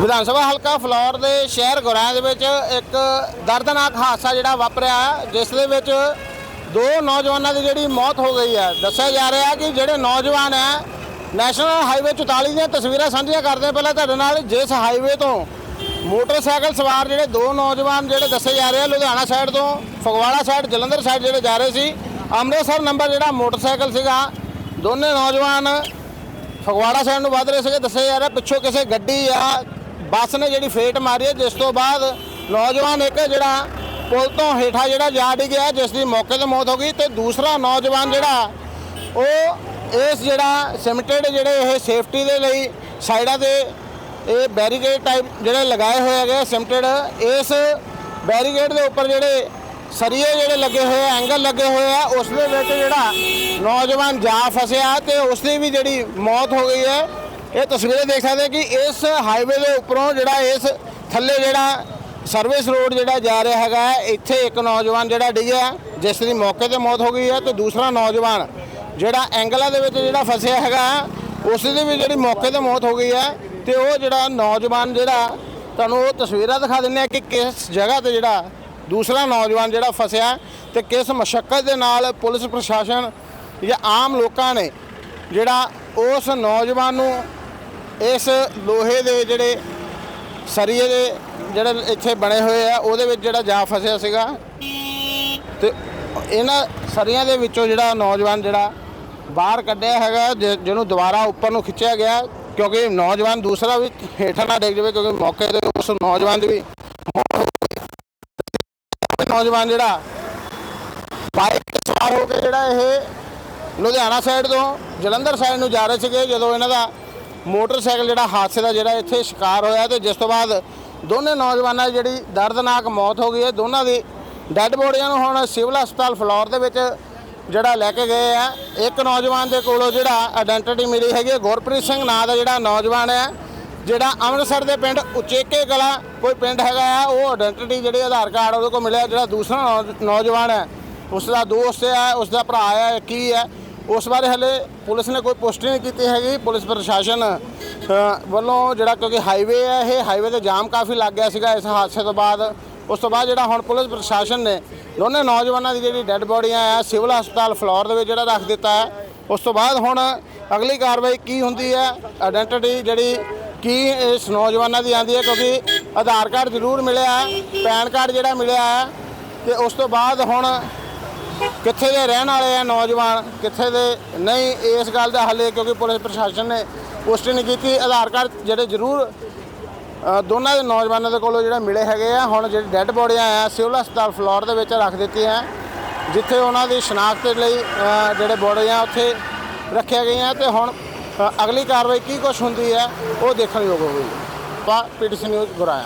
ਵਿਧਾਨ ਸਭਾ ਹਲਕਾ ਫਲੌਰ ਦੇ ਸ਼ਹਿਰ ਗੁਰਾਂ ਦੇ ਵਿੱਚ ਇੱਕ ਦਰਦਨਾਕ ਹਾਦਸਾ ਜਿਹੜਾ ਵਾਪਰਿਆ, ਜਿਸ ਦੇ ਵਿੱਚ ਦੋ ਨੌਜਵਾਨਾਂ ਦੀ ਜਿਹੜੀ ਮੌਤ ਹੋ ਗਈ ਹੈ। ਦੱਸਿਆ ਜਾ ਰਿਹਾ ਕਿ ਜਿਹੜੇ ਨੌਜਵਾਨ ਹੈ, ਨੈਸ਼ਨਲ ਹਾਈਵੇ 44 ਦੀਆਂ ਤਸਵੀਰਾਂ ਸਾਂਝੀਆਂ ਕਰਦੇ ਪਹਿਲਾਂ ਤੁਹਾਡੇ ਨਾਲ ਜਿਸ ਹਾਈਵੇ ਤੋਂ ਮੋਟਰਸਾਈਕਲ ਸਵਾਰ ਜਿਹੜੇ ਦੋ ਨੌਜਵਾਨ ਜਿਹੜੇ ਦੱਸੇ ਜਾ ਰਹੇ ਆ, ਲੁਧਿਆਣਾ ਸਾਈਡ ਤੋਂ ਫਗਵਾੜਾ ਸਾਈਡ, ਜਲੰਧਰ ਸਾਈਡ ਜਿਹੜੇ ਜਾ ਰਹੇ ਸੀ, ਅੰਮ੍ਰਿਤਸਰ ਨੰਬਰ ਜਿਹੜਾ ਮੋਟਰਸਾਈਕਲ ਸੀਗਾ, ਦੋਨੇ ਨੌਜਵਾਨ ਫਗਵਾੜਾ ਸਾਈਡ ਨੂੰ ਵੱਧ ਰਹੇ ਸੀਗੇ। ਦੱਸਿਆ ਜਾ ਰਿਹਾ ਪਿੱਛੋਂ ਕਿਸੇ ਗੱਡੀ ਆ ਬੱਸ ਨੇ ਜਿਹੜੀ ਫੇਟ ਮਾਰੀ ਹੈ, ਜਿਸ ਤੋਂ ਬਾਅਦ ਨੌਜਵਾਨ ਇੱਕ ਜਿਹੜਾ ਪੁਲ ਤੋਂ ਹੇਠਾਂ ਜਿਹੜਾ ਜਾ ਡਿੱਗਿਆ ਜਿਸ ਦੀ ਮੌਕੇ ਤੇ ਮੌਤ ਹੋ ਗਈ ਤੇ ਦੂਸਰਾ ਨੌਜਵਾਨ ਜਿਹੜਾ, ਉਹ ਇਸ ਜਿਹੜਾ ਸਿਮਟਡ ਜਿਹੜੇ ਇਹ ਸੇਫਟੀ ਦੇ ਲਈ ਸਾਈਡਾਂ ਤੇ ਇਹ ਬੈਰੀਕੇਡ ਟਾਈਪ ਜਿਹੜੇ ਲਗਾਏ ਹੋਏ ਹੈਗੇ ਸਿਮਟਡ ਇਸ ਬੈਰੀਕੇਡ ਦੇ ਉੱਪਰ ਜਿਹੜੇ ਸਰੀਏ ਜਿਹੜੇ ਲੱਗੇ ਹੋਏ ਆ ਐਂਗਲ ਲੱਗੇ ਹੋਏ ਆ, ਉਸ ਦੇ ਵਿੱਚ ਜਿਹੜਾ ਨੌਜਵਾਨ ਜਾ ਫਸਿਆ ਤੇ ਉਸ ਦੀ ਵੀ ਜਿਹੜੀ ਮੌਤ ਹੋ ਗਈ ਹੈ। ਇਹ ਤਸਵੀਰਾਂ ਦੇਖ ਸਕਦੇ ਕਿ ਇਸ ਹਾਈਵੇ ਦੇ ਉੱਪਰੋਂ ਜਿਹੜਾ ਇਸ ਥੱਲੇ ਜਿਹੜਾ ਸਰਵਿਸ ਰੋਡ ਜਿਹੜਾ ਜਾ ਰਿਹਾ ਹੈਗਾ, ਇੱਥੇ ਇੱਕ ਨੌਜਵਾਨ ਜਿਹੜਾ ਡਿੱਗਿਆ ਜਿਸ ਦੀ ਮੌਕੇ ਤੇ ਮੌਤ ਹੋ ਗਈ ਹੈ ਤੇ ਦੂਸਰਾ ਨੌਜਵਾਨ ਜਿਹੜਾ ਐਂਗਲਾਂ ਦੇ ਵਿੱਚ ਜਿਹੜਾ ਫਸਿਆ ਹੈਗਾ, ਉਸ ਦੀ ਵੀ ਜਿਹੜੀ ਮੌਕੇ ਤੇ ਮੌਤ ਹੋ ਗਈ ਹੈ ਤੇ ਉਹ ਜਿਹੜਾ ਨੌਜਵਾਨ ਜਿਹੜਾ, ਤੁਹਾਨੂੰ ਉਹ ਤਸਵੀਰਾਂ ਦਿਖਾ ਦਿੰਦੇ ਆ ਕਿ ਕਿਸ ਜਗ੍ਹਾ ਤੇ ਜਿਹੜਾ ਦੂਸਰਾ ਨੌਜਵਾਨ ਜਿਹੜਾ ਫਸਿਆ ਤੇ ਕਿਸ ਮਸ਼ੱਕਤ ਦੇ ਨਾਲ ਪੁਲਿਸ ਪ੍ਰਸ਼ਾਸਨ ਜਾਂ ਆਮ ਲੋਕਾਂ ਨੇ ਜਿਹੜਾ ਉਸ ਨੌਜਵਾਨ ਨੂੰ ਇਸ ਲੋਹੇ ਦੇ ਜਿਹੜੇ ਸਰੀਏ ਦੇ ਜਿਹੜੇ ਇੱਥੇ ਬਣੇ ਹੋਏ ਆ, ਉਹਦੇ ਵਿੱਚ ਜਿਹੜਾ ਜਾ ਫਸਿਆ ਸੀਗਾ। ਤੇ ਇਹਨਾਂ ਸਰੀਆਂ ਦੇ ਵਿੱਚੋਂ ਜਿਹੜਾ ਨੌਜਵਾਨ ਜਿਹੜਾ ਬਾਹਰ ਕੱਢਿਆ ਹੈਗਾ ਜਿਹਨੂੰ ਦੁਬਾਰਾ ਉੱਪਰ ਨੂੰ ਖਿੱਚਿਆ ਗਿਆ, ਕਿਉਂਕਿ ਨੌਜਵਾਨ ਦੂਸਰਾ ਵੀ ਹੇਠਾਂ ਨਾ ਡਿੱਗ ਜਾਵੇ, ਕਿਉਂਕਿ ਮੌਕੇ ਤੇ ਉਸ ਨੌਜਵਾਨ ਦੀ ਵੀ ਨੌਜਵਾਨ ਜਿਹੜਾ ਬਾਈਕ ਤੇ ਸਵਾਰ ਹੋ ਕੇ ਜਿਹੜਾ ਇਹ ਲੁਧਿਆਣਾ ਸਾਈਡ ਤੋਂ ਜਲੰਧਰ ਸਾਈਡ ਨੂੰ ਜਾ ਰਹੇ ਸੀਗੇ, ਜਦੋਂ ਇਹਨਾਂ ਦਾ ਮੋਟਰਸਾਈਕਲ ਜਿਹੜਾ ਹਾਦਸੇ ਦਾ ਜਿਹੜਾ ਇੱਥੇ ਸ਼ਿਕਾਰ ਹੋਇਆ ਤੇ ਜਿਸ ਤੋਂ ਬਾਅਦ ਦੋਨੇ ਨੌਜਵਾਨਾਂ ਦੀ ਜਿਹੜੀ ਦਰਦਨਾਕ ਮੌਤ ਹੋ ਗਈ ਹੈ। ਦੋਨਾਂ ਦੀ ਡੈੱਡ ਬੋਡੀਆਂ ਨੂੰ ਹੁਣ ਸਿਵਲ ਹਸਪਤਾਲ ਫਲੋਰ ਦੇ ਵਿੱਚ ਜਿਹੜਾ ਲੈ ਕੇ ਗਏ ਆ। ਇੱਕ ਨੌਜਵਾਨ ਦੇ ਕੋਲੋਂ ਜਿਹੜਾ ਆਇਡੈਂਟੀਟੀ ਮਿਲੀ ਹੈਗੀ ਹੈ, ਗੁਰਪ੍ਰੀਤ ਸਿੰਘ ਨਾਂ ਦਾ ਜਿਹੜਾ ਨੌਜਵਾਨ ਹੈ ਜਿਹੜਾ ਅੰਮ੍ਰਿਤਸਰ ਦੇ ਪਿੰਡ ਉਚੇਕੇ ਕਲਾ ਕੋਈ ਪਿੰਡ ਹੈਗਾ ਆ ਉਹ ਆਇਡੈਂਟੀਟੀ ਜਿਹੜੀ ਆਧਾਰ ਕਾਰਡ ਉਹਦੇ ਕੋਲ ਮਿਲਿਆ। ਜਿਹੜਾ ਦੂਸਰਾ ਨੌ- ਨੌਜਵਾਨ ਹੈ ਉਸ ਦਾ ਦੋਸਤ ਹੈ ਉਸ ਦਾ ਭਰਾ ਹੈ ਕੀ ਹੈ ਉਸ ਬਾਰੇ ਹਲੇ ਪੁਲਿਸ ਨੇ ਕੋਈ ਪੁਸ਼ਟੀ ਨਹੀਂ ਕੀਤੀ ਹੈਗੀ। ਪੁਲਿਸ ਪ੍ਰਸ਼ਾਸਨ ਵੱਲੋਂ ਜਿਹੜਾ ਕਿਉਂਕਿ ਹਾਈਵੇ ਹੈ ਇਹ ਹਾਈਵੇ ਤੇ ਜਾਮ ਕਾਫੀ ਲੱਗ ਗਿਆ ਸੀਗਾ ਇਸ ਹਾਦਸੇ ਤੋਂ ਬਾਅਦ। ਉਸ ਤੋਂ ਬਾਅਦ ਜਿਹੜਾ ਹੁਣ ਪੁਲਿਸ ਪ੍ਰਸ਼ਾਸਨ ਨੇ ਦੋਨੇ ਨੌਜਵਾਨਾਂ ਦੀ ਜਿਹੜੀ ਡੈੱਡ ਬੋਡੀਆਂ ਆ, ਸਿਵਲ ਹਸਪਤਾਲ ਫਲੋਰ ਦੇ ਵਿੱਚ ਜਿਹੜਾ ਰੱਖ ਦਿੱਤਾ ਹੈ। ਉਸ ਤੋਂ ਬਾਅਦ ਹੁਣ ਅਗਲੀ ਕਾਰਵਾਈ ਕੀ ਹੁੰਦੀ ਹੈ ਆਇਡੈਂਟੀਟੀ ਜਿਹੜੀ ਕੀ ਇਸ ਨੌਜਵਾਨਾਂ ਦੀ ਆਂਦੀ ਹੈ, ਕਿਉਂਕਿ ਆਧਾਰ ਕਾਰਡ ਜ਼ਰੂਰ ਮਿਲਿਆ ਹੈ ਪੈਨ ਕਾਰਡ ਜਿਹੜਾ ਮਿਲਿਆ ਹੈ। ਤੇ ਉਸ ਤੋਂ ਬਾਅਦ ਹੁਣ ਕਿੱਥੇ ਦੇ ਰਹਿਣ ਵਾਲੇ ਆ ਨੌਜਵਾਨ ਕਿੱਥੇ ਦੇ ਨਹੀਂ ਇਸ ਗੱਲ ਦਾ ਹੱਲੇ ਕਿਉਂਕਿ ਪੁਲਿਸ ਪ੍ਰਸ਼ਾਸਨ ਨੇ ਪੁਸ਼ਟੀ ਨਹੀਂ ਕੀਤੀ। ਆਧਾਰ ਕਾਰਡ ਜਿਹੜੇ ਜ਼ਰੂਰ ਦੋਨਾਂ ਦੇ ਨੌਜਵਾਨਾਂ ਦੇ ਕੋਲੋਂ ਜਿਹੜੇ ਮਿਲੇ ਹੈਗੇ ਆ ਹੁਣ ਜਿਹੜੀ ਡੈੱਡ ਬੋਡੀਆਂ ਆ ਸਿਵਲ ਹਸਪਤਾਲ ਫਲੋਰ ਦੇ ਵਿੱਚ ਰੱਖ ਦਿੱਤੀਆਂ ਜਿੱਥੇ ਉਹਨਾਂ ਦੀ ਸ਼ਨਾਖਤ ਲਈ ਅ, ਜਿਹੜੇ ਬੋਡੀਆਂ ਉੱਥੇ ਰੱਖੀਆਂ ਗਈਆਂ ਤੇ ਹੁਣ ਅਗਲੀ ਕਾਰਵਾਈ ਕੀ ਕੁਝ ਹੁੰਦੀ ਹੈ ਉਹ ਦੇਖਣ ਯੋਗ ਹੋਵੇਗੀ। ਪਾ ਪੀਟੀਸੀ ਨਿਊਜ਼ ਗੁਰਾਇਆ।